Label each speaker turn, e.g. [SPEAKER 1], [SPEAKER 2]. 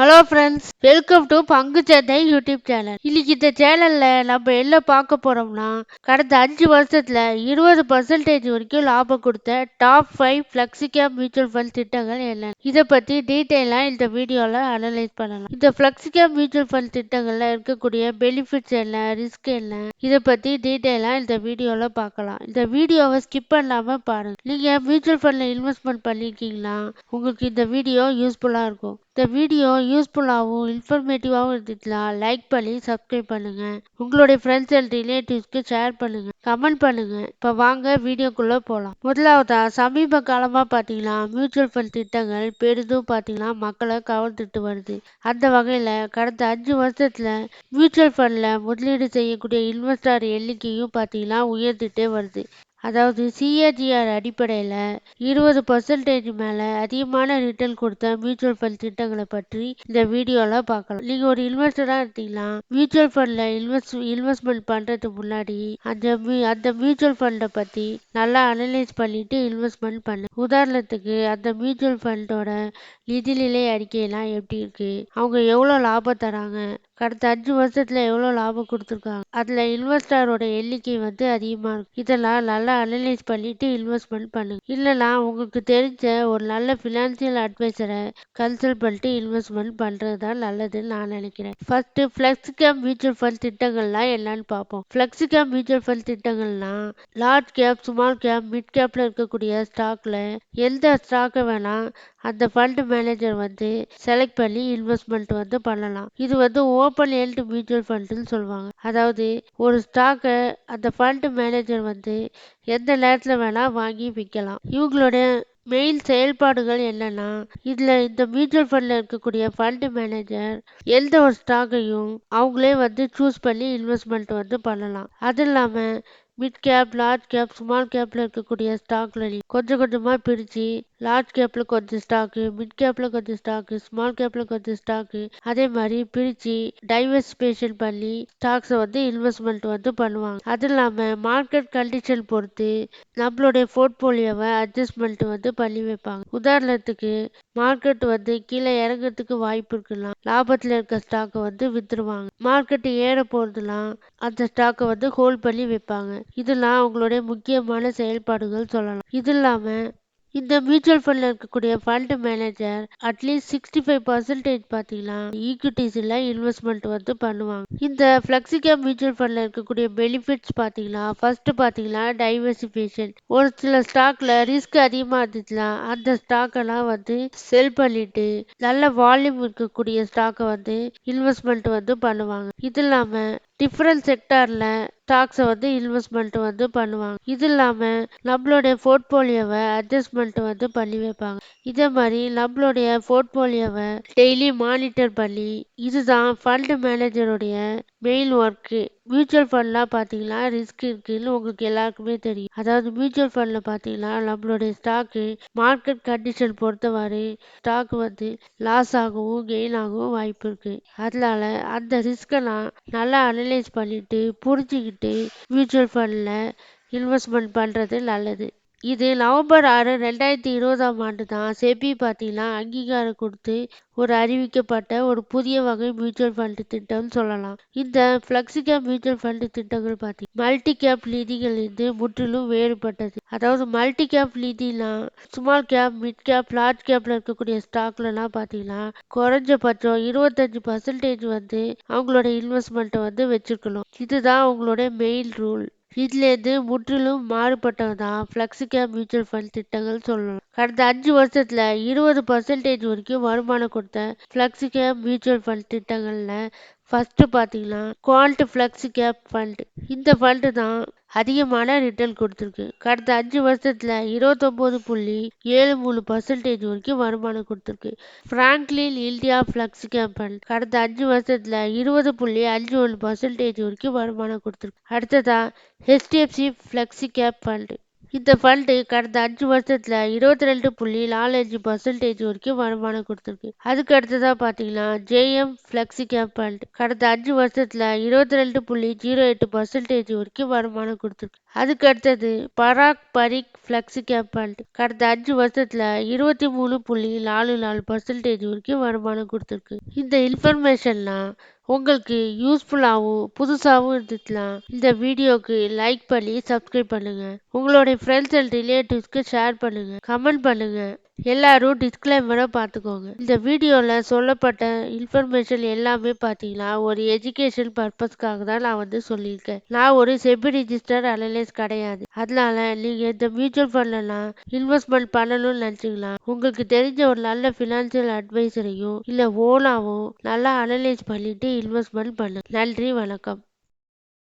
[SPEAKER 1] Hello friends welcome to பங்கு சந்தை YouTube channel இன்னைக்கு இந்த சேனல்ல நம்ம என்ன பார்க்க போறோம்னா கடந்த அஞ்சு வருஷத்துல இருபது பர்சன்டேஜ் வரைக்கும் லாபம் கொடுத்த top five flexi cap mutual fund திட்டங்கள் என்ன? இதை பத்தி டீட்டெயிலா இந்த வீடியோல அனலைஸ் பண்ணலாம். இந்த ஃபிளெக்ஸி கேப் மியூச்சுவல் ஃபண்ட் திட்டங்கள்ல இருக்கக்கூடிய பெனிஃபிட்ஸ் என்ன ரிஸ்க் என்ன இதை பத்தி டீட்டெயிலா இந்த வீடியோல பார்க்கலாம். இந்த வீடியோவை ஸ்கிப் பண்ணாம பாருங்க. நீங்க மியூச்சுவல் ஃபண்ட்ல இன்வெஸ்ட்மெண்ட் பண்ணிருக்கீங்களா உங்களுக்கு இந்த வீடியோ யூஸ்ஃபுல்லா இருக்கும். இந்த வீடியோ யூஸ்ஃபுல்லாகவும் இன்ஃபர்மேட்டிவாகவும் இருந்துச்சுன்னா லைக் பண்ணி சப்ஸ்கிரைப் பண்ணுங்க. உங்களுடைய ஃப்ரெண்ட்ஸ் அண்ட் ரிலேட்டிவ்ஸ்க்கு ஷேர் பண்ணுங்க. கமெண்ட் பண்ணுங்க. இப்போ வாங்க வீடியோக்குள்ளே போகலாம் முதலாவதா சமீப காலமாக பார்த்தீங்கன்னா மியூச்சுவல் ஃபண்ட் திட்டங்கள் பெரிதும் பார்த்தீங்கன்னா மக்களை கவர்ந்துட்டு வருது. அந்த வகையில் கடந்த அஞ்சு வருஷத்தில் மியூச்சுவல் ஃபண்டில் முதலீடு செய்யக்கூடிய இன்வெஸ்டர் எண்ணிக்கையும் பார்த்தீங்கன்னா உயர்ந்துட்டே வருது. அதாவது சிஏஜிஆர் அடிப்படையில் இருபது பர்சன்டேஜ் மேலே அதிகமான ரிட்டர்ன் கொடுத்த மியூச்சுவல் ஃபண்ட் திட்டங்களை பற்றி இந்த வீடியோவில் பார்க்கலாம். நீங்கள் ஒரு இன்வெஸ்டராக இருந்தீங்கன்னா மியூச்சுவல் ஃபண்டில் இன்வெஸ்ட் இன்வெஸ்ட்மெண்ட் பண்ணுறதுக்கு முன்னாடி அந்த மியூ அந்த மியூச்சுவல் ஃபண்டை பற்றி நல்லா அனலைஸ் பண்ணிட்டு இன்வெஸ்ட்மெண்ட் பண்ணு. உதாரணத்துக்கு அந்த மியூச்சுவல் ஃபண்டோட நிதிநிலை அறிக்கையெல்லாம் எப்படி இருக்கு? அவங்க எவ்வளோ லாபம் தராங்க? கடந்த அஞ்சு வருஷத்துல எவ்வளோ லாபம் கொடுத்துருக்காங்க? அதில் இன்வெஸ்டரோட எண்ணிக்கை வந்து அதிகமாக இருக்கும் இதெல்லாம் நல்லா அனலைஸ் பண்ணிட்டு இன்வெஸ்ட்மெண்ட் பண்ணுங்க இல்லைனா உங்களுக்கு தெரிஞ்ச ஒரு நல்ல ஃபினான்சியல் அட்வைசரை கன்சல்ட் பண்ணிட்டு இன்வெஸ்ட்மெண்ட் பண்ணுறது தான் நல்லதுன்னு நான் நினைக்கிறேன். ஃபர்ஸ்ட் ஃப்ளெக்ஸிகேம் மியூச்சுவல் ஃபண்ட் திட்டங்கள்லாம் என்னன்னு பார்ப்போம். Flexicap mutual fund திட்டங்கள்னா large cap small cap mid கேப்ல இருக்கக்கூடிய ஸ்டாக்ல எந்த ஸ்டாக்கை வேணா அந்த ஃபண்ட் மேனேஜர் வந்து செலக்ட் பண்ணி இன்வெஸ்ட்மெண்ட் வந்து பண்ணலாம். இது வந்து ஓப்பன் எல்டு மியூச்சுவல் ஃபண்டுன்னு சொல்லுவாங்க. அதாவது ஒரு ஸ்டாக்கை அந்த ஃபண்ட் மேனேஜர் வந்து எந்த நேரத்தில் வேணால் வாங்கி விற்கலாம் இவங்களுடைய மெயின் செயல்பாடுகள் என்னன்னா இதில் இந்த மியூச்சுவல் ஃபண்டில் இருக்கக்கூடிய ஃபண்ட் மேனேஜர் எந்த ஒரு ஸ்டாக்கையும் அவங்களே வந்து சூஸ் பண்ணி இன்வெஸ்ட்மெண்ட் வந்து பண்ணலாம். அது இல்லாமல் mid cap large cap small கேப்பில் இருக்கக்கூடிய ஸ்டாக்ல கொஞ்சம் கொஞ்சமாக பிரித்து லார்ஜ் கேப்பில் கொஞ்சம் ஸ்டாக்கு மிட் கேப்பில் கொஞ்சம் ஸ்டாக்கு ஸ்மால் கேப்பில் கொஞ்சம் ஸ்டாக்கு அதே மாதிரி பிரித்து டைவர்சிபேஷன் பண்ணி ஸ்டாக்ஸை வந்து இன்வெஸ்ட்மெண்ட் வந்து பண்ணுவாங்க. அது இல்லாமல் மார்க்கெட் கண்டிஷன் பொறுத்து நம்மளுடைய போர்ட்போலியோவை அட்ஜஸ்ட்மெண்ட் வந்து பண்ணி வைப்பாங்க. உதாரணத்துக்கு மார்க்கெட் வந்து கீழே இறங்குறதுக்கு வாய்ப்பு இருக்கலாம் லாபத்தில் இருக்க ஸ்டாக்கை வந்து விற்றுருவாங்க மார்க்கெட் ஏற போகிறதுலாம் அந்த ஸ்டாக்கை வந்து ஹோல்ட் பண்ணி வைப்பாங்க. இதெல்லாம் அவங்களுடைய முக்கியமான செயல்பாடுகள் சொல்லலாம். இது இல்லாமல் இந்த மியூச்சுவல் ஃபண்ட்ல இருக்கக்கூடிய fund manager at least sixty five percentage பார்த்தீங்கன்னா ஈக்விட்டிஸ்ல இன்வெஸ்ட்மெண்ட் வந்து பண்ணுவாங்க. இந்த ஃபிளெக்ஸிகேப் மியூச்சுவல் ஃபண்ட்ல இருக்கக்கூடிய பெனிஃபிட்ஸ் பார்த்தீங்கன்னா ஃபர்ஸ்ட் பார்த்தீங்கன்னா டைவர்சிஃபிகேஷன் ஒரு சில ஸ்டாக்ல ரிஸ்க் அதிகமாக இருந்துச்சுன்னா அந்த ஸ்டாக்கெல்லாம் வந்து செல் பண்ணிட்டு நல்ல வால்யூம் இருக்கக்கூடிய ஸ்டாக்கை வந்து இன்வெஸ்ட்மெண்ட் வந்து பண்ணுவாங்க. இது இல்லாமல் டிஃப்ரெண்ட் செக்டாரில் ஸ்டாக்ஸை வந்து இன்வெஸ்ட்மெண்ட் வந்து பண்ணுவாங்க. இது இல்லாமல் நம்மளுடைய போர்ட்போலியோவை அட்ஜஸ்ட்மெண்ட் வந்து பண்ணி வைப்பாங்க. இதே மாதிரி நம்மளுடைய போர்ட்போலியோவை டெய்லி மானிட்டர் பண்ணி இதுதான் ஃபண்ட் மேனேஜருடைய மெயின் ஒர்க்கு மியூச்சுவல் ஃபண்ட்லாம் பார்த்தீங்கன்னா ரிஸ்க் இருக்குதுன்னு உங்களுக்கு எல்லாருக்குமே தெரியும். அதாவது மியூச்சுவல் ஃபண்டில் பார்த்தீங்கன்னா நம்மளுடைய ஸ்டாக்கு மார்க்கெட் கண்டிஷன் பொறுத்தவரை ஸ்டாக் வந்து லாஸ் ஆகவும் கெயின் ஆகவும் வாய்ப்பு இருக்குது அதனால அந்த ரிஸ்க்கை நான் நல்லா அனலைஸ் பண்ணிவிட்டு புரிஞ்சுக்கிட்டு மியூச்சுவல் ஃபண்டில் இன்வெஸ்ட்மெண்ட் பண்ணுறது நல்லது. இது நவம்பர் ஆறு ரெண்டாயிரத்தி இருபதாம் ஆண்டு தான் செபி பார்த்தீங்கன்னா அங்கீகாரம் கொடுத்து ஒரு அறிவிக்கப்பட்ட ஒரு புதிய வகை மியூச்சுவல் ஃபண்டு திட்டம் சொல்லலாம். இந்த ஃபிளெக்ஸிகேப் மியூச்சுவல் ஃபண்டு திட்டங்கள் பார்த்தி மல்டி கேப் நிதிகளிலிருந்து முற்றிலும் வேறுபட்டது. அதாவது multi cap நிதினா small cap mid cap large கேப்ல இருக்கக்கூடிய ஸ்டாக்லலாம் பார்த்தீங்கன்னா குறைஞ்சபட்சம் இருபத்தஞ்சு பர்சன்டேஜ் வந்து அவங்களோட இன்வெஸ்ட்மெண்ட்டை வந்து வச்சிருக்கணும். இதுதான் அவங்களோட மெயின் ரூல் இதுலேருந்து முற்றிலும் மாறுபட்டதுதான். ஃப்ளெக்ஸிகேப் மியூச்சுவல் ஃபண்ட் திட்டங்கள் சொல்லலாம் கடந்த அஞ்சு வருஷத்தில் இருபது பர்சன்டேஜ் வரைக்கும் வருமானம் கொடுத்த ஃப்ளெக்ஸிகேப் மியூச்சுவல் ஃபண்ட் திட்டங்களில் ஃபஸ்ட்டு பார்த்தீங்கன்னா குவால்ட் ஃப்ளெக்ஸி கேப் ஃபண்ட் இந்த ஃபண்டு தான் அதிகமான ரிட்டர்ன் கொடுத்துருக்கு. கடந்த அஞ்சு வருஷத்தில் இருபத்தொம்போது புள்ளி ஏழு மூணு பர்சன்டேஜ் வரைக்கும் வருமானம் கொடுத்துருக்கு. ஃப்ராங்க்லின் இந்தியா ஃப்ளக்ஸ் கேம்பன் கடந்த அஞ்சு வருஷத்தில் இருபது புள்ளி அஞ்சு ஒன்று பர்சன்டேஜ் வரைக்கும் வருமானம் கொடுத்துருக்கு. அடுத்ததாக ஹெச்டிஎஃப்சி ஃப்ளெக்ஸி கேப் ஃபண்ட் இந்த ஃபண்டு கடந்த அஞ்சு வருஷத்தில் இருபத்தி ரெண்டு புள்ளி நாலு அஞ்சு பர்சன்டேஜ் வரைக்கும் வருமானம் கொடுத்துருக்கு. அதுக்கு அடுத்ததாக பார்த்தீங்கன்னா ஜேஎம் ஃப்ளெக்ஸி கேப் ஃபண்ட் கடந்த அஞ்சு வருஷத்தில் இருபத்தி ரெண்டு புள்ளி ஜீரோ எட்டு பர்சன்டேஜ் வரைக்கும் வருமானம் கொடுத்துருக்கு. அதுக்கு அடுத்தது Parag Parikh flexi cap fund கடந்த அஞ்சு வருஷத்தில் இருபத்தி மூணு புள்ளி நாலு நாலு பர்சன்டேஜ் வரைக்கும் வருமானம் கொடுத்துருக்கு. இந்த இன்ஃபர்மேஷன்லாம் உங்களுக்கு யூஸ்ஃபுல்லாகவும் புதுசாகவும் இருந்துக்கலாம் இந்த வீடியோக்கு லைக் பண்ணி சப்ஸ்கிரைப் பண்ணுங்க. உங்களுடைய ஃப்ரெண்ட்ஸ் அண்ட் ரிலேட்டிவ்ஸ்க்கு ஷேர் பண்ணுங்க. கமெண்ட் பண்ணுங்க. எல்லாரும் டிஸ்க்ளைமரை பார்த்துக்கோங்க. இந்த வீடியோவில் சொல்லப்பட்ட இன்ஃபர்மேஷன் எல்லாமே பார்த்தீங்கன்னா ஒரு எஜுகேஷன் பர்பஸ்க்காக தான் நான் வந்து சொல்லியிருக்கேன். நான் ஒரு செபி ரிஜிஸ்டர் அனலைஸ் கிடையாது. அதனால நீங்கள் இந்த மியூச்சுவல் ஃபண்ட்லலாம் இன்வெஸ்ட்மெண்ட் பண்ணணும்னு நினச்சிங்களா உங்களுக்கு தெரிஞ்ச ஒரு நல்ல ஃபினான்ஷியல் அட்வைசரையும் இல்லை ஓனாவும் நல்லா அனலைஸ் பண்ணிட்டு இன்வெஸ்ட்மெண்ட் பண்ணு. நன்றி வணக்கம்.